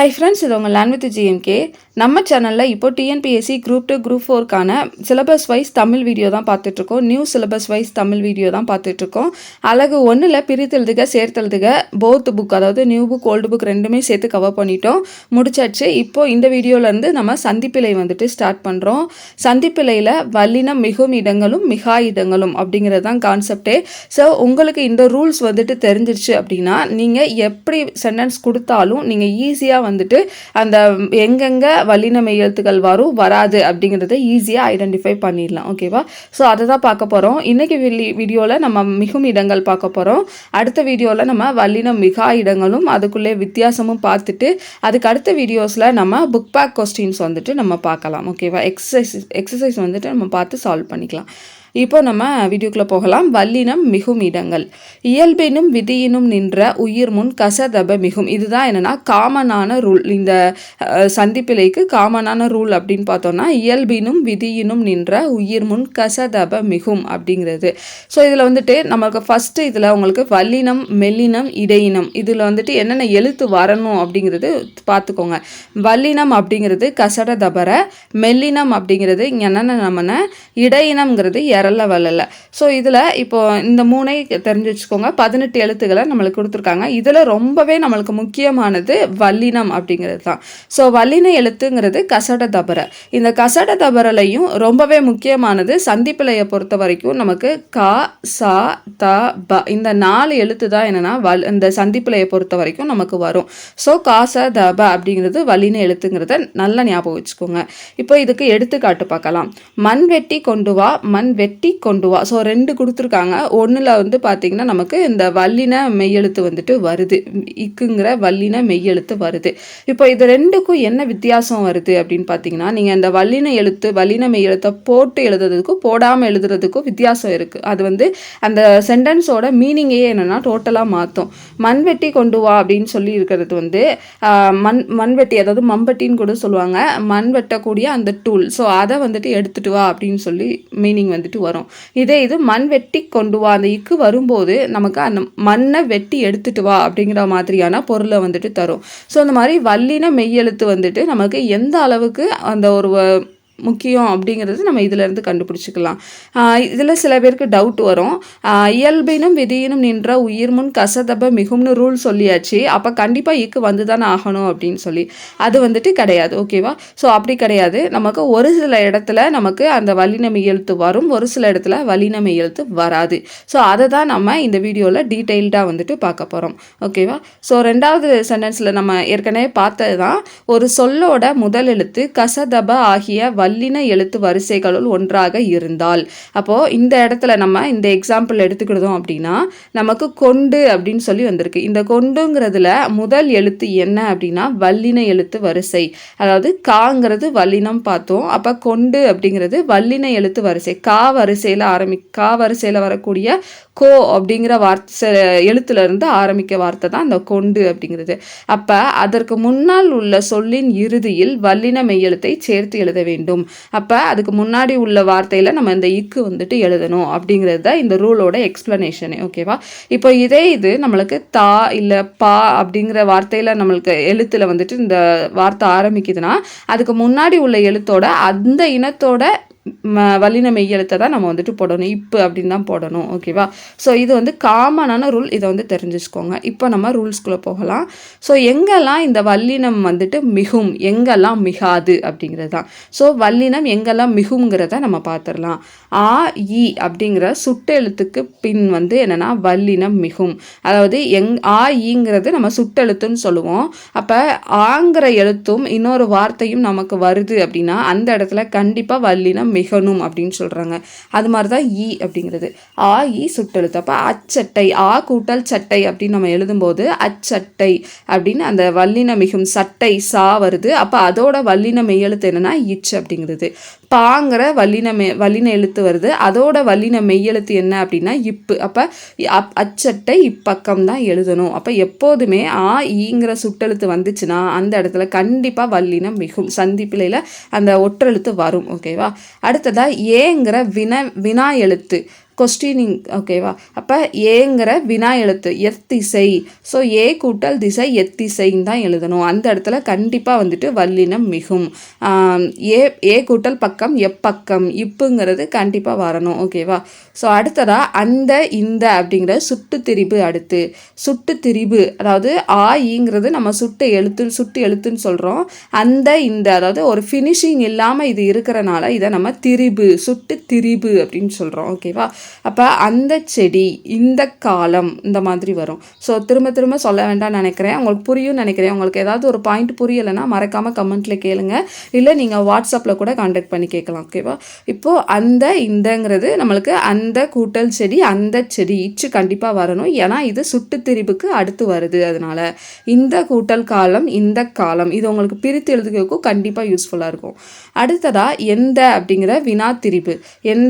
Hi friends இது உங்கள் land with GMK நம்ம சேனலில் இப்போ டிஎன்பிஎஸ்சி குரூப் டூ குரூப் ஃபோர்க்கான சிலபஸ் வைஸ் தமிழ் வீடியோ தான் பார்த்துட்ருக்கோம். New syllabus wise Tamil video தான் பார்த்துட்ருக்கோம். அழகு ஒன்றில் பிரித்தெழுதுக சேர்த்தெழுதுக போத் புக் அதாவது நியூ புக் ஓல்டு புக் ரெண்டுமே சேர்த்து கவர் பண்ணிட்டோம். முடிச்சாச்சு. இப்போ இந்த வீடியோலேருந்து நம்ம சந்திப்பிலை வந்துட்டு ஸ்டார்ட் பண்ணுறோம் சந்திப்பிலையில் வல்லினம் மிகும் இடங்களும் மிகா இடங்களும் அப்படிங்கிறது தான் கான்செப்டே ஸோ உங்களுக்கு இந்த ரூல்ஸ் வந்துட்டு தெரிஞ்சிருச்சு அப்படின்னா நீங்கள் எப்படி சென்டென்ஸ் கொடுத்தாலும் நீங்கள் ஈஸியாக வந்துட்டு அந்த எங்கெங்கே வல்லினமை எழுத்துக்கள் வரும் வராது அப்படிங்கிறத ஈஸியாக ஐடென்டிஃபை பண்ணிடலாம் ஓகேவா ஸோ அதை தான் பார்க்க போகிறோம் இன்றைக்கி வீடியோவில் நம்ம மிகும் இடங்கள் பார்க்க போகிறோம் அடுத்த வீடியோவில் நம்ம வல்லினம் மிகா இடங்களும் அதுக்குள்ளே வித்தியாசமும் பார்த்துட்டு அதுக்கு அடுத்த வீடியோஸில் நம்ம புக் பேக் கொஸ்டின்ஸ் வந்துட்டு நம்ம பார்க்கலாம் ஓகேவா எக்ஸசைஸ் எக்ஸசைஸ் வந்துட்டு நம்ம பார்த்து சால்வ் பண்ணிக்கலாம். இப்போ நம்ம வீடியோக்குள்ளே போகலாம். வல்லினம் மிகும் இடங்கள். இயல்பினும் விதியினும் நின்ற உயிர் முன் கசதப மிகும். இதுதான் என்னென்னா காமனான ரூல் இந்த சந்திப்பிலைக்கு காமனான ரூல் அப்படின்னு பார்த்தோம்னா இயல்பினும் விதியினும் நின்ற உயிர் முன் கசதப மிகும் அப்படிங்கிறது. ஸோ இதில் வந்துட்டு நம்மளுக்கு ஃபஸ்ட்டு இதில் உங்களுக்கு வல்லினம் மெல்லினம் இடையினம். இதில் வந்துட்டு என்னென்ன எழுத்து வரணும் அப்படிங்கிறது பார்த்துக்கோங்க. வல்லினம் அப்படிங்கிறது கசட தபர மெல்லினம் அப்படிங்கிறது இங்கே என்னென்ன நம்மன இடையினம்ங்கிறது எரல்ல வல்லல ஸோ இதில் இப்போ இந்த மூணை தெரிஞ்சு வச்சுக்கோங்க பதினெட்டு எழுத்துக்களை நம்மளுக்கு கொடுத்துருக்காங்க. இதில் ரொம்பவே நம்மளுக்கு முக்கியமானது வல்லினம் அப்படிங்கிறது தான். ஸோ வல்லின எழுத்துங்கிறது கசட தபர. இந்த கசட தபரலையும் ரொம்பவே முக்கியமானது சந்திப்பிலையை பொறுத்த வரைக்கும் நமக்கு கா சா த ப இந்த நாலு எழுத்து தான் என்னென்னா வல் இந்த சந்திப்பிலையை பொறுத்த வரைக்கும் நமக்கு வரும். ஸோ காச த ப அப்படிங்கிறது வல்லின எழுத்துங்கிறத நல்லா ஞாபகம் வச்சுக்கோங்க. இப்போ இதுக்கு எடுத்துக்காட்டு பார்க்கலாம். மண் வெட்டி கொண்டு வா மண் வெட்டி வெட்டி கொண்டு வா. ஸோ ரெண்டு கொடுத்துருக்காங்க. ஒன்றில் வந்து பார்த்திங்கன்னா நமக்கு இந்த வல்லின மெய்யெழுத்து வந்துட்டு வருது. இக்குங்கிற வல்லின மெய்யெழுத்து வருது. இப்போ இது ரெண்டுக்கும் என்ன வித்தியாசம் வருது அப்படின்னு பார்த்தீங்கன்னா நீங்கள் இந்த வல்லின எழுத்து வல்லின மெய்யெழுத்தை போட்டு எழுதுறதுக்கும் போடாமல் எழுதுறதுக்கும் வித்தியாசம் இருக்குது அது வந்து அந்த சென்டென்ஸோட மீனிங்கே என்னென்னா டோட்டலாக மாற்றும் மண் வெட்டி கொண்டு வா அப்படின்னு சொல்லி இருக்கிறது வந்து மண் மண்வெட்டி அதாவது மம்பட்டின்னு கூட சொல்லுவாங்க. மண் வெட்டக்கூடிய அந்த டூல் ஸோ அதை வந்துட்டு எடுத்துகிட்டு வா அப்படின்னு சொல்லி மீனிங் வந்துட்டு வரும். இதே இது மண் வெட்டி கொண்டு வா. அந்த இக்கு வரும்போது நமக்கு அந்த மண்ணை வெட்டி எடுத்துட்டு வா அப்படிங்கிற மாதிரியான பொருளை வந்துட்டு தரும். ஸோ அந்த மாதிரி வல்லின மெய்யெழுத்து வந்துட்டு நமக்கு எந்த அளவுக்கு அந்த ஒரு முக்கியம் அப்படிங்கிறது நம்ம இதிலேருந்து கண்டுபிடிச்சிக்கலாம். இதில் சில பேருக்கு டவுட் வரும். இயல்பினும் விதியினும் நின்ற உயிர் முன் கசதப மிகும்னு ரூல் சொல்லியாச்சு. அப்போ கண்டிப்பாக இக்கு வந்து தானே ஆகணும் அப்படின்னு சொல்லி. அது வந்துட்டு கிடையாது ஓகேவா ஸோ அப்படி கிடையாது. நமக்கு ஒரு சில இடத்துல நமக்கு அந்த வலினமை எழுத்து வரும் ஒரு சில இடத்துல வலினமை எழுத்து வராது. ஸோ அதை தான் நம்ம இந்த வீடியோவில் டீட்டெயில்டாக வந்துட்டு பார்க்க போகிறோம் ஓகேவா ஸோ ரெண்டாவது சென்டென்ஸில் நம்ம ஏற்கனவே பார்த்தது தான் ஒரு சொல்லோட முதல் எழுத்து கசதப ஆகிய வலி வல்லின எழுத்து வரிசைகளுள் ஒன்றாக இருந்தால். அப்போது இந்த இடத்துல நம்ம இந்த எக்ஸாம்பிள் எடுத்துக்கிட்டோம் அப்படின்னா நமக்கு கொண்டு அப்படின்னு சொல்லி வந்திருக்கு. இந்த கொண்டுங்கிறதுல முதல் எழுத்து என்ன அப்படின்னா வல்லின எழுத்து வரிசை. அதாவது காங்கிறது வல்லினம் பார்த்தோம். அப்போ கொண்டு அப்படிங்கிறது வல்லின எழுத்து வரிசை. கா வரிசையில் ஆரம்பி கா வரிசையில் வரக்கூடிய கோ அப்படிங்கிற வார்த்தை எழுத்துல இருந்து ஆரம்பிக்க வார்த்தை தான் அந்த கொண்டு அப்படிங்கிறது. அப்போ அதற்கு முன்னால் உள்ள சொல்லின் இறுதியில் வல்லின மெய்யெழுத்தை சேர்த்து எழுத வேண்டும். இருக்கும். அப்போ அதுக்கு முன்னாடி உள்ள வார்த்தையில் நம்ம இந்த இக்கு வந்துட்டு எழுதணும் அப்படிங்கிறது தான் இந்த ரூலோட எக்ஸ்ப்ளனேஷனு ஓகேவா இப்போ இதே இது நம்மளுக்கு தா இல்லை பா அப்படிங்கிற வார்த்தையில் நம்மளுக்கு எழுத்தில் வந்துட்டு இந்த வார்த்தை ஆரம்பிக்குதுன்னா அதுக்கு முன்னாடி உள்ள எழுத்தோட அந்த இனத்தோட வல்லின மெய்யெழுத்தை தான் நம்ம வந்துட்டு போடணும். இப்போ அப்படின்னு தான் போடணும். ஓகேவா ஸோ இது வந்து காமனான ரூல் இதை வந்து தெரிஞ்சுக்கோங்க. இப்போ நம்ம ரூல்ஸ்குள்ளே போகலாம். ஸோ எங்கெல்லாம் இந்த வல்லினம் வந்துட்டு மிகும் எங்கெல்லாம் மிகாது அப்படிங்கிறது தான். ஸோ வல்லினம் எங்கெல்லாம் மிகுங்கிறத நம்ம பார்த்துடலாம். ஆ இ அப்படிங்கிற சுட்டெழுத்துக்கு பின் வந்து என்னென்னா வல்லினம் மிகும். அதாவது எங் ஆ ஈங்கிறது நம்ம சுட்டெழுத்துன்னு சொல்லுவோம். அப்போ ஆங்கிற எழுத்தும் இன்னொரு வார்த்தையும் நமக்கு வருது அப்படின்னா அந்த இடத்துல கண்டிப்பாக வல்லினம் மிகணும் அப்படின்னு சொல்கிறாங்க அது மாதிரி தான் ஈ அப்படிங்கிறது. ஆ ஈ சுட்டெழுத்து. அப்போ அச்சட்டை ஆ கூட்டல் சட்டை அப்படின்னு நம்ம எழுதும்போது அச்சட்டை அப்படின்னு அந்த வல்லின மிகும் சட்டை சா வருது. அப்போ அதோட வல்லின மெய்யெழுத்து என்னென்னா இச் அப்படிங்கிறது. பாங்கிற வல்லின மெ வல்லின எழுத்து வருது. அதோட வல்லின மெய்யெழுத்து என்ன அப்படின்னா இப்பு. அப்போ அப் அச்சட்டை இப்பக்கம் தான் எழுதணும். அப்போ எப்போதுமே ஆ ஈங்கிற சுட்டெழுத்து வந்துச்சுன்னா அந்த இடத்துல கண்டிப்பாக வல்லினம் மிகும் சந்திப்பிலையில் அந்த ஒற்றெழுத்து வரும். ஓகேவா? அடுத்ததாக ஏங்கிற வின வினா எழுத்து. கொஸ்டினிங் ஓகேவா அப்போ ஏங்கிற வினா எழுத்து எத்திசை. ஸோ ஏ கூட்டல் திசை எத்திசைன்னு தான் எழுதணும். அந்த இடத்துல கண்டிப்பாக வந்துட்டு வல்லினம் மிகும். ஏ ஏ கூட்டல் பக்கம் எப்பக்கம் இப்புங்கிறது கண்டிப்பாக வரணும் ஓகேவா ஸோ அடுத்ததாக அந்த இந்த அப்படிங்கிற சுட்டு திரிபு அடுத்து. சுட்டு திரிபு அதாவது ஆ ஈங்கிறது நம்ம சுட்டு எழுத்து சுட்டு எழுத்துன்னு சொல்கிறோம் அந்த இந்த அதாவது ஒரு ஃபினிஷிங் இல்லாமல் இது இருக்கிறனால இதை நம்ம திரிபு சுட்டு திரிபு அப்படின்னு சொல்கிறோம் ஓகேவா அப்போ அந்த செடி இந்த காலம் இந்த மாதிரி வரும். ஸோ திரும்ப திரும்ப சொல்ல வேண்டாம்னு நினைக்கிறேன். உங்களுக்கு புரியும் நினைக்கிறேன். உங்களுக்கு ஏதாவது ஒரு பாயிண்ட் புரியலைன்னா மறக்காமல் கமெண்ட்டில் கேளுங்க. இல்லை நீங்கள் வாட்ஸ்அப்பில் கூட காண்டாக்ட் பண்ணி கேட்கலாம் ஓகேவா இப்போது அந்த இந்தங்கிறது நம்மளுக்கு அந்த கூட்டல் செடி அந்த செடி இச்சு கண்டிப்பாக வரணும். ஏன்னா இது சுட்டு திரிபுக்கு அடுத்து வருது அதனால. இந்த கூட்டல் காலம் இந்த காலம் இது உங்களுக்கு பிரித்து எழுதுகிறதுக்கும் கண்டிப்பாக யூஸ்ஃபுல்லாக இருக்கும். அடுத்ததாக எந்த அப்படிங்கிற வினா திரிபு என்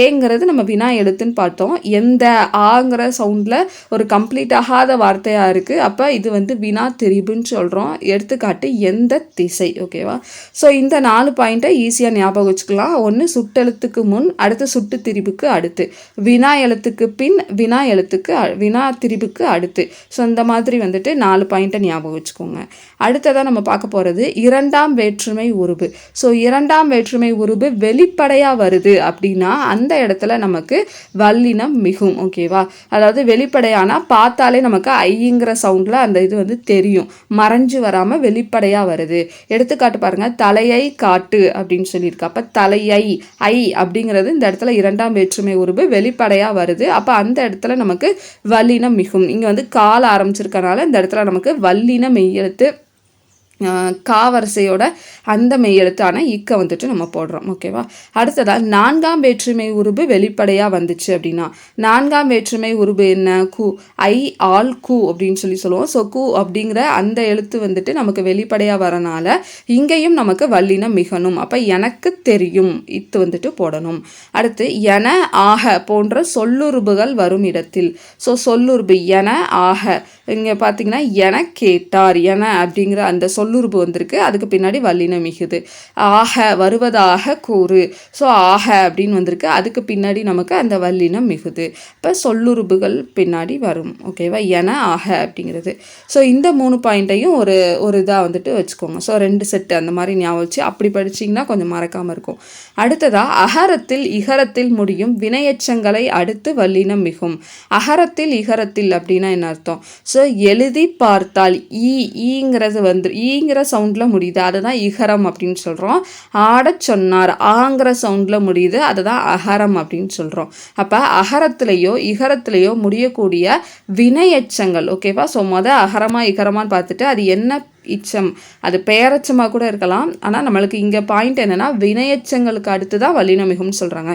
ஏங்கிறது நம்ம வினா எழுத்துன்னு பார்த்தோம். எந்த ஆங்கிற சவுண்டில் ஒரு கம்ப்ளீட் ஆகாத வார்த்தையாக இருக்குது அப்போ இது வந்து வினா திரிபுன்னு சொல்கிறோம் எடுத்துக்காட்டு எந்த திசை ஓகேவா ஸோ இந்த நாலு பாயிண்ட்டை ஈஸியாக ஞாபகம் வச்சுக்கலாம். ஒன்று சுட்டெழுத்துக்கு முன் அடுத்து சுட்டு திரிபுக்கு அடுத்து. வினா எழுத்துக்கு பின் வினா எழுத்துக்கு வினா திரிபுக்கு அடுத்து. ஸோ இந்த மாதிரி வந்துட்டு நாலு பாயிண்ட்டை ஞாபகம் வச்சுக்கோங்க. அடுத்ததாக நம்ம பார்க்க போகிறது இரண்டாம் வேற்றுமை உருவு. ஸோ இரண்டாம் வேற்றுமை உருவு வெளிப்படையாக வருது அப்படின்னா அந்த இடத்துல நம்ம நமக்கு வல்லினம் மிகும் ஓகேவா அதாவது வெளிப்படையானால் பார்த்தாலே நமக்கு ஐங்கிற சவுண்டில் அந்த இது வந்து தெரியும். மறைஞ்சு வராமல் வெளிப்படையாக வருது. எடுத்துக்காட்டு பாருங்கள் தலையை காட்டு அப்படின்னு சொல்லியிருக்கு. அப்போ தலையை ஐ அப்படிங்கிறது இந்த இடத்துல இரண்டாம் வேற்றுமை உருவு வெளிப்படையாக வருது. அப்போ அந்த இடத்துல நமக்கு வல்லினம் மிகும். இங்கே வந்து கால ஆரம்பிச்சிருக்கனால இந்த இடத்துல நமக்கு வல்லின மெய்யெழுத்து காவரிசையோட அந்த மெய்யெழுத்தான இக்க வந்துட்டு நம்ம போடுறோம். ஓகேவா? அடுத்ததாக நான்காம் வேற்றுமை உருபு வெளிப்படையாக வந்துச்சு அப்படின்னா நான்காம் வேற்றுமை உருபு என்ன? கு ஐ ஆல் கு அப்படின்னு சொல்லி சொல்லுவோம். ஸோ கு அப்படிங்கிற அந்த எழுத்து வந்துட்டு நமக்கு வெளிப்படையாக வரனால இங்கேயும் நமக்கு வல்லினம் மிகணும். அப்போ எனக்கு தெரியும். இத்து வந்துட்டு போடணும். அடுத்து என ஆக போன்ற சொல்லுறுப்புகள் வரும் இடத்தில். ஸோ சொல்லுறுப்பு என ஆக. இங்கே பார்த்தீங்கன்னா என கேட்டார் என அப்படிங்கிற அந்த சொல்லுறுப்பு வந்திருக்கு. அதுக்கு பின்னாடி வல்லினம் மிகுது. ஆக வருவதாக கூறு. ஸோ ஆக அப்படின்னு வந்திருக்கு. அதுக்கு பின்னாடி நமக்கு அந்த வல்லினம் மிகுது. இப்போ சொல்லுறுப்புகள் பின்னாடி வரும். ஓகேவா? என ஆக அப்படிங்கிறது. ஸோ இந்த மூணு பாயிண்ட்டையும் ஒரு ஒரு இதாக வந்துட்டு வச்சுக்கோங்க. ஸோ ரெண்டு செட்டு அந்த மாதிரி ஞாபகம் வச்சு அப்படி படிச்சிங்கன்னா கொஞ்சம் மறக்காமல் இருக்கும். அடுத்ததாக அகரத்தில் இகரத்தில் முடியும் வினையச்சங்களை அடுத்து வல்லினம் மிகும். அகரத்தில் இகரத்தில் அப்படின்னா என்ன அர்த்தம்? ஸோ எழுதி பார்த்தால் ஈ ஈங்கிறது வந்து ஈங்கிற சவுண்டில் முடியுது. அதை தான் இகரம் அப்படின்னு சொல்கிறோம் ஆட சொன்னார். ஆங்கிற சவுண்டில் முடியுது. அதை தான் அகரம் அப்படின்னு சொல்கிறோம் அப்போ அகரத்துலேயோ இகரத்துலேயோ முடியக்கூடிய வினையச்சங்கள் ஓகேவா ஸோ மொதல் அகரமாக இகரமான்னு பார்த்துட்டு அது என்ன இச்சம் அது பெயரச்சமாக கூட இருக்கலாம். ஆனால் நம்மளுக்கு இங்கே பாயிண்ட் என்னென்னா வினையச்சங்களுக்கு அடுத்து தான் வல்லினமிகும்னு சொல்கிறாங்க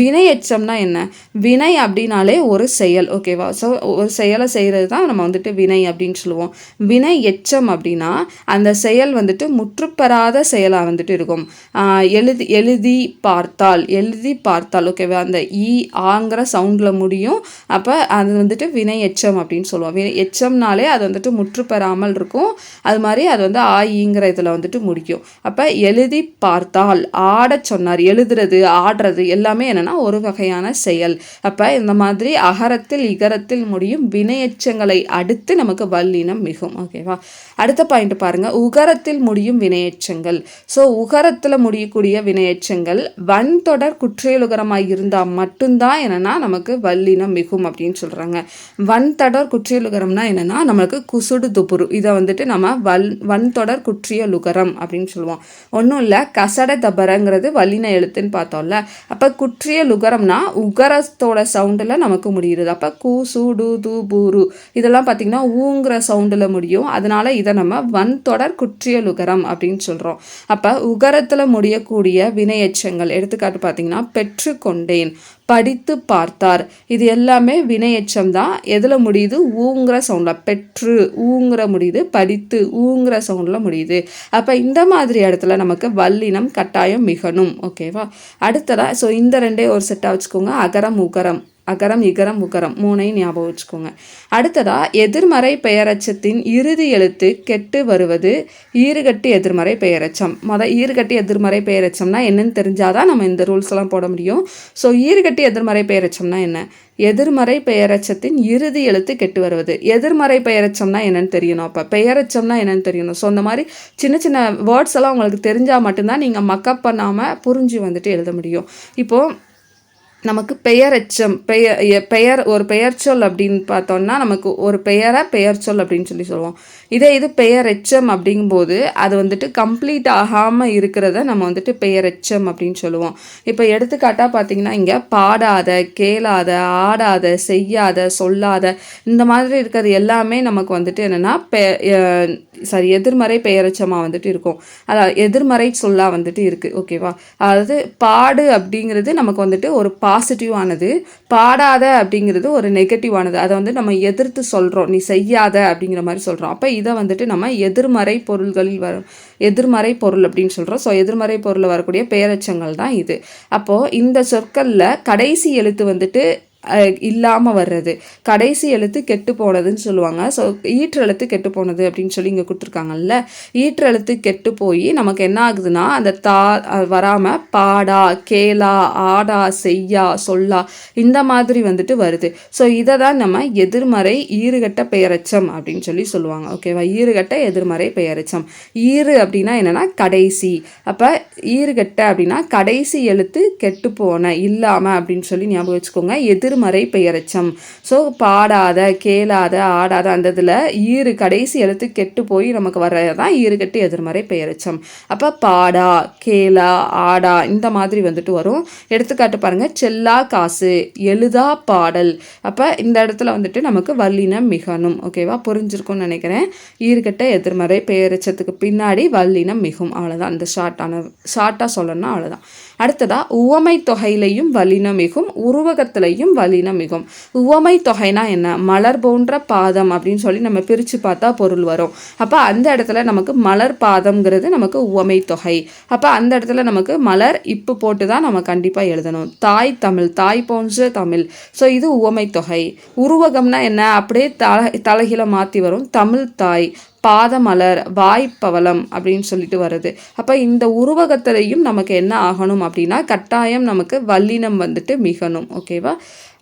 வினையச்சம்னா என்ன? வினை அப்படின்னாலே ஒரு செயல் ஓகேவா ஸோ ஒரு செயலை செய்கிறது தான் நம்ம வந்துட்டு வினை அப்படின்னு சொல்லுவோம். வினை எச்சம் அப்படின்னா அந்த செயல் வந்துட்டு முற்றுப்பெறாத செயலாக வந்துட்டு இருக்கும். எழுதி எழுதி பார்த்தால் எழுதி பார்த்தால் ஓகேவா அந்த ஈ ஆங்கிற சவுண்டில் முடியும். அப்போ அது வந்துட்டு வினை எச்சம் அப்படின்னு சொல்லுவோம். வினை எச்சம்னாலே அது வந்துட்டு முற்றுப்பெறாமல் இருக்கும். அது மாதிரி அது வந்து ஆயிங்கிற இதில் வந்துட்டு முடிக்கும். அப்போ எழுதி பார்த்தால் ஆட சொன்னார் எழுதுறது ஆடுறது எல்லாமே என்னென்னா ஒரு வகையான செயல். அப்போ இந்த மாதிரி அகரத்தில் இகரத்தில் முடியும் வினையச்சங்களை அடுத்து நமக்கு வல்லினம் மிகும். ஓகேவா அடுத்த பாயிண்ட் பாருங்கள் உகரத்தில் முடியும் வினையச்சங்கள். ஸோ உகரத்தில் முடியக்கூடிய வினையச்சங்கள் வன்தொடர் குற்றியலுகரமாக இருந்தால் மட்டும்தான் என்னென்னா நமக்கு வல்லினம் மிகும் அப்படின்னு சொல்கிறாங்க வன்தொடர் குற்றியலுகரம்னா என்னென்னா நமக்கு குசுடு துப்புரு. இதை வந்துட்டு நம்ம வல் வன் தொடர் குற்றிய லுகரம் அப்படின்னு சொல்லுவோம் ஒன்றும் இல்லை கசட தபரங்கிறது வல்லின எழுத்துன்னு பார்த்தோம்ல. அப்போ குற்றிய லுகரம்னா உகரத்தோட சவுண்டில் நமக்கு முடிகிறது அப்போ கூ சு டு து பூரு இதெல்லாம் பார்த்திங்கன்னா ஊங்கிற சவுண்டில் முடியும். அதனால் இதை நம்ம வன் தொடர் குற்றிய லுகரம் அப்படின்னு சொல்கிறோம் அப்போ உகரத்தில் முடியக்கூடிய வினையச்சங்கள் எடுத்துக்காட்டு பார்த்திங்கன்னா பெற்றுக்கொண்டேன். படித்து பார்த்தார். இது எல்லாமே வினையச்சம் தான். எதில் முடியுது? ஊங்கிற சவுண்டில் பெற்று ஊங்கிற முடியுது. படித்து ஊங்கிற சவுண்டில் முடியுது. அப்போ இந்த மாதிரி இடத்துல நமக்கு வல்லினம் கட்டாயம் மிகணும். ஓகேவா அடுத்ததாக ஸோ இந்த ரெண்டே ஒரு செட்டாக வச்சுக்கோங்க. அகரம் உகரம். அகரம் இகரம் உகரம் மூணையும் ஞாபகம் வச்சுக்கோங்க. அடுத்ததா எதிர்மறை பெயரச்சத்தின் இறுதி எழுத்து கெட்டு வருவது ஈறுகட்டு எதிர்மறை பெயரச்சம். மொதல் ஈறுகட்டு எதிர்மறை பெயரச்சம்னா என்னன்னு தெரிஞ்சாதான் நம்ம இந்த ரூல்ஸ் எல்லாம் போட முடியும். ஸோ ஈறுகட்டு எதிர்மறை பெயரச்சம்னா என்ன? எதிர்மறை பெயரச்சத்தின் இறுதி எழுத்து கெட்டு வருவது. எதிர்மறை பெயரச்சம்னா என்னன்னு தெரியணும். அப்போ பெயரச்சம்னா என்னன்னு தெரியணும். ஸோ அந்த மாதிரி சின்ன சின்ன வேர்ட்ஸ் எல்லாம் உங்களுக்கு தெரிஞ்சால் மட்டும்தான் நீங்கள் மக்கப் பண்ணாமல் புரிஞ்சு வந்துட்டு எழுத முடியும். இப்போது நமக்கு பெயரெச்சம் பெயர் பெயர் ஒரு பெயர்ச்சொல் அப்படின்னு பார்த்தோம்னா நமக்கு ஒரு பெயரை பெயர் சொல் அப்படின்னு சொல்லி சொல்லுவோம். இதே இது பெயரெச்சம் அப்படிங்கும்போது அது வந்துட்டு கம்ப்ளீட் ஆகாமல் இருக்கிறத நம்ம வந்துட்டு பெயரெச்சம் அப்படின்னு சொல்லுவோம். இப்போ எடுத்துக்காட்டாக பார்த்தீங்கன்னா இங்கே பாடாத கேளாத ஆடாத செய்யாத சொல்லாத இந்த மாதிரி இருக்கிறது எல்லாமே நமக்கு வந்துட்டு என்னென்னா பெ சாரி எதிர்மறை பெயரச்சமாக வந்துட்டு இருக்கும். அதாவது எதிர்மறை சொல்லா வந்துட்டு இருக்குது ஓகேவா அதாவது பாடு அப்படிங்கிறது நமக்கு வந்துட்டு ஒரு பாசிட்டிவானது பாடாத அப்படிங்கிறது ஒரு நெகட்டிவானது அதை வந்து நம்ம எதிர்த்து சொல்கிறோம் நீ செய்யாத அப்படிங்கிற மாதிரி சொல்கிறோம் அப்போ இதை வந்துட்டு நம்ம எதிர்மறை பொருள்களில் வரும். எதிர்மறை பொருள் அப்படின்னு சொல்கிறோம் ஸோ எதிர்மறை பொருளில் வரக்கூடிய பெயரச்சங்கள் தான் இது. அப்போது இந்த சொற்களில் கடைசி எழுத்து வந்துட்டு இல்லாமல் வர்றது. கடைசி எழுத்து கெட்டு போனதுன்னு சொல்லுவாங்க. ஸோ ஈற்றெழுத்து கெட்டு போனது அப்படின்னு சொல்லி இங்கே கொடுத்துருக்காங்கல்ல. ஈற்று எழுத்து கெட்டு போய் நமக்கு என்ன ஆகுதுன்னா அந்த தா வராமல் பாடா கேளா ஆடா செய்யா சொல்லா இந்த மாதிரி வந்துட்டு வருது. ஸோ இதை தான் நம்ம எதிர்மறை ஈறுகட்ட பெயரச்சம் அப்படின்னு சொல்லி சொல்லுவாங்க. ஓகேவா ஈறுகட்ட எதிர்மறை பெயரச்சம். ஈறு அப்படின்னா என்னென்னா கடைசி. அப்போ ஈறுகட்ட அப்படின்னா கடைசி எழுத்து கெட்டு போன இல்லாமல் அப்படின்னு சொல்லி ஞாபகம் வச்சுக்கோங்க. எதிர் எதிர்மறை பெயரச்சம் ஸோ பாடாத கேளாத ஆடாத அந்த இதில் ஈறு கடைசி எழுத்து கெட்டு போய் நமக்கு வர்றது தான் ஈறுகட்டு எதிர்மறை பெயரச்சம். அப்போ பாடா கேளா ஆடா இந்த மாதிரி வந்துட்டு வரும். எடுத்துக்காட்டு பாருங்கள் செல்லா காசு எழுதா பாடல். அப்போ இந்த இடத்துல வந்துட்டு நமக்கு வல்லினம் மிகணும் ஓகேவா புரிஞ்சிருக்கும்னு நினைக்கிறேன். ஈறுகட்ட எதிர்மறை பெயரச்சத்துக்கு பின்னாடி வல்லினம் மிகும் அவ்வளோதான் அந்த ஷார்ட்டான ஷார்ட்டாக சொல்லணும்னா அவ்வளோதான் அடுத்ததா உவமை தொகையிலையும் வல்லினம் மிகும் உருவகத்திலையும் வலினம் மிகும். உவமை தொகைனா என்ன? மலர் போன்ற பாதம் அப்படின்னு சொல்லி நம்ம பிரித்து பார்த்தா பொருள் வரும். அப்போ அந்த இடத்துல நமக்கு மலர் பாதம்ங்கிறது நமக்கு உவமை தொகை அப்போ அந்த இடத்துல நமக்கு மலர் இப்பு போட்டு தான் நம்ம கண்டிப்பாக எழுதணும். தாய் தமிழ் தாய் போன்ற தமிழ். ஸோ இது உவமை தொகை உருவகம்னா என்ன? அப்படியே தல தலைகீழ மாற்றி வரும். தமிழ் தாய். பாதமலர் வாய்ப்பவளம் அப்படின்னு சொல்லிட்டு வருது. அப்போ இந்த உருவகத்திலையும் நமக்கு என்ன ஆகணும் அப்படின்னா கட்டாயம் நமக்கு வல்லினம் வந்துட்டு மிகணும் ஓகேவா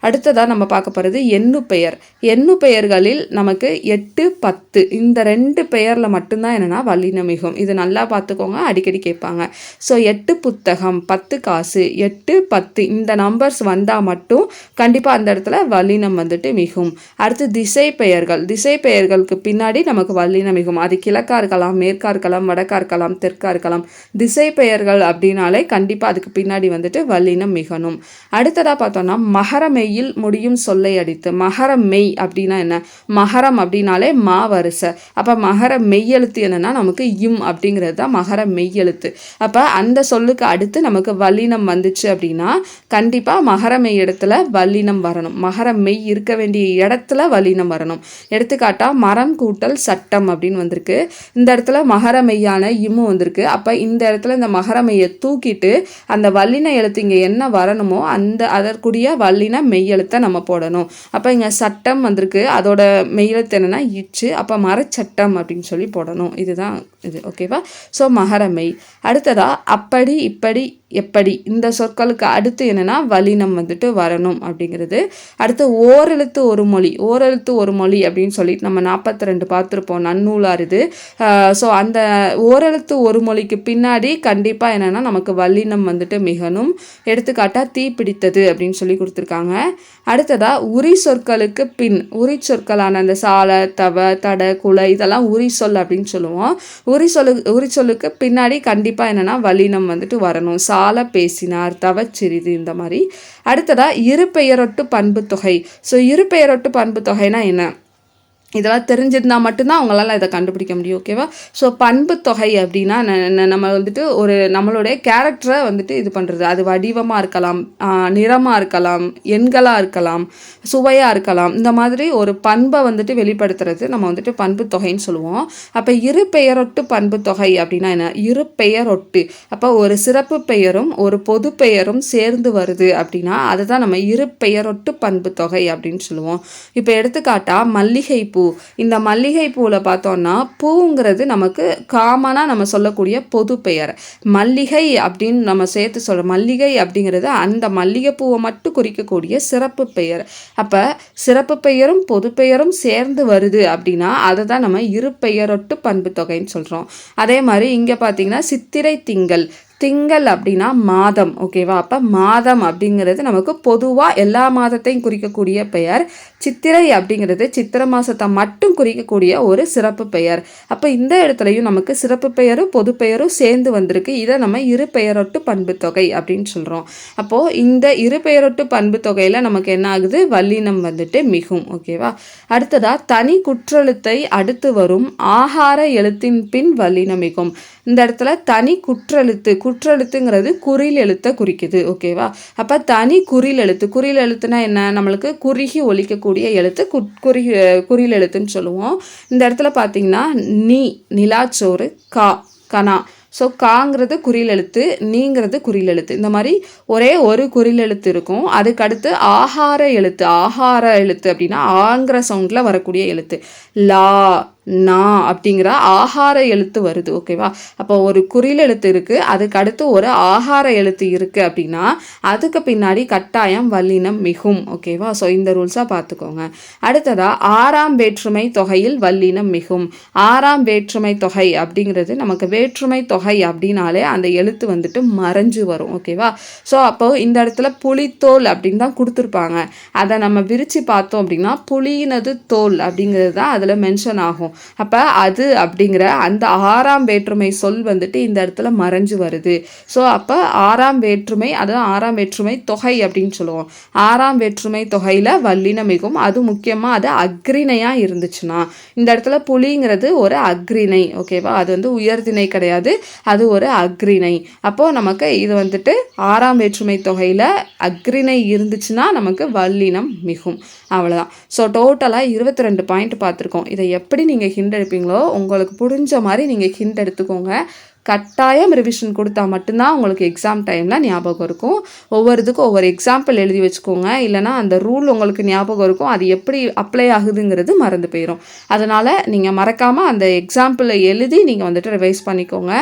அடுத்ததாக நம்ம பார்க்க போகிறது எண்ணு பெயர். எண்ணு பெயர்களில் நமக்கு எட்டு பத்து. இந்த ரெண்டு பெயரில் மட்டும்தான் என்னென்னா வல்லினம் மிகும். இது நல்லா பார்த்துக்கோங்க அடிக்கடி கேட்பாங்க. ஸோ எட்டு புத்தகம் பத்து காசு எட்டு பத்து. இந்த நம்பர்ஸ் வந்தால் மட்டும் கண்டிப்பாக அந்த இடத்துல வல்லினம் வந்துட்டு மிகும். அடுத்து திசை பெயர்கள். திசை பெயர்களுக்கு பின்னாடி நமக்கு வல்லினம் மிகும். அது கிழக்கா இருக்கலாம் மேற்கா இருக்கலாம் வடக்கா இருக்கலாம் தெற்கா இருக்கலாம். திசை பெயர்கள் அப்படின்னாலே கண்டிப்பாக அதுக்கு பின்னாடி வந்துட்டு வல்லினம் மிகணும். அடுத்ததாக பார்த்தோம்னா மகர மெய்யில் முடியும் சொல்லை அடித்து மகர மெய் அப்படின்னா என்ன? மகரம் அப்படின்னாலே மா வரிசை. அப்போ மகர மெய்யெழுத்து என்னன்னா நமக்கு இம் அப்படிங்கிறது தான் மகர மெய்யெழுத்து அப்போ அந்த சொல்லுக்கு அடுத்து நமக்கு வல்லினம் வந்துச்சு அப்படின்னா கண்டிப்பாக மகர மெய் இடத்துல வல்லினம் வரணும். மகர மெய் இருக்க வேண்டிய இடத்துல வல்லினம் வரணும். எடுத்துக்காட்டால் மரம் கூட்டல் சட்டம் அப்படின்னு வந்திருக்கு. இந்த இடத்துல மகர மெய்யான இம்மு வந்திருக்கு. அப்போ இந்த இடத்துல இந்த மகர மெய்யை தூக்கிட்டு அந்த வல்லின எழுத்து இங்கே என்ன வரணுமோ அந்த அதற்குரிய வல்லின மெய் மெய்யெழுத்தை நம்ம போடணும். அப்போ இங்கே சட்டம் வந்திருக்கு. அதோட மெய்யெழுத்து என்னென்னா இச்சு. அப்போ மரச்சட்டம் அப்படின்னு சொல்லி போடணும். இதுதான் இது. ஓகேவா? ஸோ மகர அடுத்ததாக அப்படி இப்படி எப்படி இந்த சொற்களுக்கு அடுத்து என்னென்னா வலினம் வந்துட்டு வரணும் அப்படிங்கிறது. அடுத்து ஓரெழுத்து ஒரு மொழி ஓரெழுத்து ஒரு மொழி அப்படின்னு சொல்லிட்டு நம்ம நாற்பத்தி ரெண்டு பார்த்துருப்போம் நன்னூலார் இது. ஸோ அந்த ஓரெழுத்து ஒரு மொழிக்கு பின்னாடி கண்டிப்பாக என்னென்னா நமக்கு வல்லினம் வந்துட்டு மிகணும். எடுத்துக்காட்டாக தீ பிடித்தது அப்படின்னு சொல்லி கொடுத்துருக்காங்க. அடுத்ததாக உரி சொற்களுக்கு பின் உரி சொற்களான அந்த சாலை தவ தட குலை இதெல்லாம் உரி சொல் அப்படின்னு சொல்லுவோம். உரி சொல்லு உரி சொல்லுக்கு பின்னாடி கண்டிப்பாக என்னென்னா வல்லினம் வந்துட்டு வரணும். சா வாழ பேசினார் தவச்சிறிது இந்த மாதிரி. அடுத்ததாக இருபெயரொட்டு பண்பு தொகை. ஸோ இருபெயரொட்டு பண்பு தொகைனா என்ன? இதெல்லாம் தெரிஞ்சிருந்தால் மட்டும்தான் அவங்களால இதை கண்டுபிடிக்க முடியும் ஓகேவா ஸோ பண்பு தொகை அப்படின்னா ந- நம்ம வந்துட்டு ஒரு நம்மளுடைய கேரக்டரை வந்துட்டு இது பண்ணுறது அது வடிவமாக இருக்கலாம் நிறமாக இருக்கலாம் எண்களாக இருக்கலாம் சுவையாக இருக்கலாம். இந்த மாதிரி ஒரு பண்பை வந்துட்டு வெளிப்படுத்துறது நம்ம வந்துட்டு பண்பு தொகைன்னு சொல்லுவோம். அப்போ இரு பெயரொட்டு பண்பு தொகை அப்படின்னா என்ன? இரு பெயரொட்டு அப்போ ஒரு சிறப்பு பெயரும் ஒரு பொது பெயரும் சேர்ந்து வருது அப்படின்னா அதுதான் நம்ம இரு பெயரொட்டு பண்பு தொகை அப்படின்னு சொல்லுவோம். இப்போ எடுத்துக்காட்டா மல்லிகை பூ இந்த மல்லிகை பூவில் பார்த்தோம்னா பூங்கிறது நமக்கு காமனாக நம்ம சொல்லக்கூடிய பொது பெயர். மல்லிகை அப்படின்னு நம்ம சேர்த்து சொல்கிறோம் மல்லிகை அப்படிங்கிறது அந்த மல்லிகை பூவை மட்டும் குறிக்கக்கூடிய சிறப்பு பெயர். அப்போ சிறப்பு பெயரும் பொது பெயரும் சேர்ந்து வருது அப்படின்னா அதை தான் நம்ம இரு பெயரொட்டு பண்பு தொகைன்னு சொல்கிறோம் அதே மாதிரி இங்கே பார்த்தீங்கன்னா சித்திரை திங்கள். திங்கள் அப்படின்னா மாதம் ஓகேவா? அப்போ மாதம் அப்படிங்கிறது நமக்கு பொதுவாக எல்லா மாதத்தையும் குறிக்கக்கூடிய பெயர். சித்திரை அப்படிங்கிறது சித்திரை மாதத்தை மட்டும் குறிக்கக்கூடிய ஒரு சிறப்பு பெயர். அப்போ இந்த இடத்துலையும் நமக்கு சிறப்பு பெயரும் பொது பெயரும் சேர்ந்து வந்திருக்கு. இதை நம்ம இரு பெயரொட்டு பண்பு தொகை அப்படின்னு சொல்கிறோம் அப்போது இந்த இரு பெயரொட்டு பண்பு தொகையில் நமக்கு என்ன ஆகுது? வல்லினம் வந்துட்டு மிகும் ஓகேவா? அடுத்ததாக தனி குற்றெழுத்தை அடுத்து வரும் ஆகார எழுத்தின் பின் வல்லினம் மிகும். இந்த இடத்துல தனி குற்றெழுத்து குற்றெழுத்துங்கிறது குறில் எழுத்தை குறிக்குது ஓகேவா அப்போ தனி குறில் எழுத்து குறில் எழுத்துனா என்ன? நம்மளுக்கு குறுகி ஒழிக்கக்கூடிய எழுத்து கு குறி குறில் எழுத்துன்னு சொல்லுவோம். இந்த இடத்துல பார்த்தீங்கன்னா நீ நிலாச்சோறு கா கனா. ஸோ காங்கிறது குறியில் எழுத்து நீங்கிறது குறில் எழுத்து. இந்த மாதிரி ஒரே ஒரு குறியில் எழுத்து இருக்கும். அதுக்கடுத்து ஆகார எழுத்து ஆகார எழுத்து அப்படின்னா ஆங்கிற சவுண்டில் வரக்கூடிய எழுத்து. லா நா அப்படிங்கிற ஆகார எழுத்து வருது ஓகேவா அப்போ ஒரு குறில் எழுத்து இருக்குது அதுக்கு அடுத்து ஒரு ஆகார எழுத்து இருக்குது அப்படின்னா அதுக்கு பின்னாடி கட்டாயம் வல்லினம் மிகும் ஓகேவா ஸோ இந்த ரூல்ஸாக பார்த்துக்கோங்க அடுத்ததாக ஆறாம் வேற்றுமை தொகையில் வல்லினம் மிகும். ஆறாம் வேற்றுமை தொகை அப்படிங்கிறது நமக்கு வேற்றுமை தொகை அப்படின்னாலே அந்த எழுத்து வந்துட்டு மறைஞ்சு வரும் ஓகேவா ஸோ அப்போது இந்த இடத்துல புலித்தோல் அப்படின்னு தான் கொடுத்துருப்பாங்க. அதை நம்ம விரித்து பார்த்தோம் அப்படின்னா புலியினது தோல் அப்படிங்கிறது தான் அதில் மென்ஷன் ஆகும். அப்போ அது அப்படிங்கிற அந்த ஆறாம் வேற்றுமை சொல் வந்துட்டு இந்த இடத்துல மறைஞ்சு வருது. ஸோ அப்போ ஆறாம் வேற்றுமை அதான் ஆறாம் வேற்றுமை தொகை அப்படின்னு சொல்லுவோம். ஆறாம் வேற்றுமை தொகையில் வல்லினம் மிகும். அது முக்கியமாக அது அக்ரிணையாக இருந்துச்சுன்னா இந்த இடத்துல புலிங்கிறது ஒரு அக்ரிணை ஓகேவா அது வந்து உயர்திணை கிடையாது. அது ஒரு அக்ரிணை அப்போது நமக்கு இது வந்துட்டு ஆறாம் வேற்றுமை தொகையில் அக்ரிணை இருந்துச்சுன்னா நமக்கு வல்லினம் மிகும். அவ்வளோதான் ஸோ டோட்டலாக இருபத்தி ரெண்டு பாயிண்ட் பார்த்துருக்கோம். இதை எப்படி நீங்கள் ஹிண்ட் எடுப்பீங்களோ உங்களுக்கு புரிஞ்ச மாதிரி நீங்கள் ஹிண்ட் எடுத்துக்கோங்க. கட்டாயம் ரிவிஷன் கொடுத்தா மட்டும்தான் உங்களுக்கு எக்ஸாம் டைமில் ஞாபகம் இருக்கும். ஒவ்வொரு இதுக்கும் ஒவ்வொரு எக்ஸாம்பிள் எழுதி வச்சுக்கோங்க. இல்லைனா அந்த ரூல் உங்களுக்கு ஞாபகம் இருக்கும். அது எப்படி அப்ளை ஆகுதுங்கிறது மறந்து போயிடும் அதனால் நீங்கள் மறக்காமல் அந்த எக்ஸாம்பிளை எழுதி நீங்கள் வந்துட்டு ரிவைஸ் பண்ணிக்கோங்க.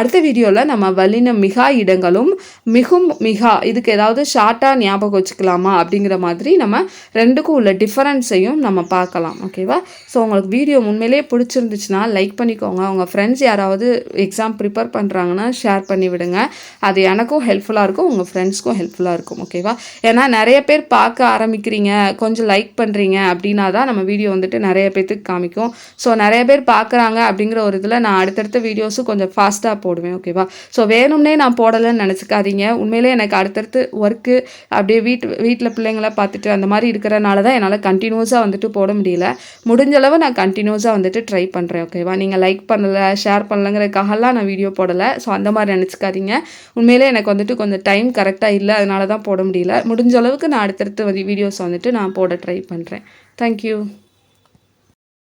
அடுத்த வீடியோவில் நம்ம வலின மிகா இடங்களும் மிகும் மிகா இதுக்கு ஏதாவது ஷார்ட்டாக ஞாபகம் வச்சுக்கலாமா அப்படிங்கிற மாதிரி நம்ம ரெண்டுக்கும் உள்ள டிஃபரன்ஸையும் நம்ம பார்க்கலாம். ஓகேவா ஸோ உங்களுக்கு வீடியோ உண்மையிலேயே பிடிச்சிருந்துச்சுன்னா லைக் பண்ணிக்கோங்க. உங்கள் ஃப்ரெண்ட்ஸ் யாராவது எக்ஸாம் ப்ரிப்பேர் பண்ணுறாங்கன்னா ஷேர் பண்ணி விடுங்க. அது எனக்கும் ஹெல்ப்ஃபுல்லாக இருக்கும் உங்கள் ஃப்ரெண்ட்ஸ்க்கும் ஹெல்ப்ஃபுல்லாக இருக்கும் ஓகேவா ஏன்னா நிறைய பேர் பார்க்க ஆரம்பிக்கிறீங்க கொஞ்சம் லைக் பண்ணுறீங்க அப்படின்னா தான் நம்ம வீடியோ வந்துட்டு நிறைய பேர்த்துக்கு காமிக்கும். ஸோ நிறைய பேர் பார்க்குறாங்க அப்படிங்கிற ஒரு இதில் நான் அடுத்தடுத்த வீடியோஸும் கொஞ்சம் ஃபாஸ்ட்டாக போடுவேன் ஓகேவா ஸோ வேணும்னே நான் போடலைன்னு நினச்சிக்காதீங்க. உண்மையிலே எனக்கு அடுத்தடுத்து ஒர்க்கு அப்படியே வீட்டு வீட்டில் பிள்ளைங்கள பார்த்துட்டு அந்த மாதிரி இருக்கிறனால தான் என்னால் கண்டினியூஸாக வந்துட்டு போட முடியல. முடிஞ்சளவு நான் கண்டினியூஸாக வந்துட்டு ட்ரை பண்ணுறேன் ஓகேவா நீங்கள் லைக் பண்ணலை ஷேர் அதுக்காகலாம் நான் வீடியோ போடலை. ஸோ அந்த மாதிரி நினச்சிக்காதீங்க. உண்மையிலே எனக்கு வந்துட்டு கொஞ்சம் டைம் கரெக்டாக இல்லை. அதனால தான் போட முடியல. முடிஞ்ச அளவுக்கு நான் அடுத்தடுத்து வீடியோஸ் வந்துட்டு நான் போட ட்ரை பண்ணுறேன் தேங்க்யூ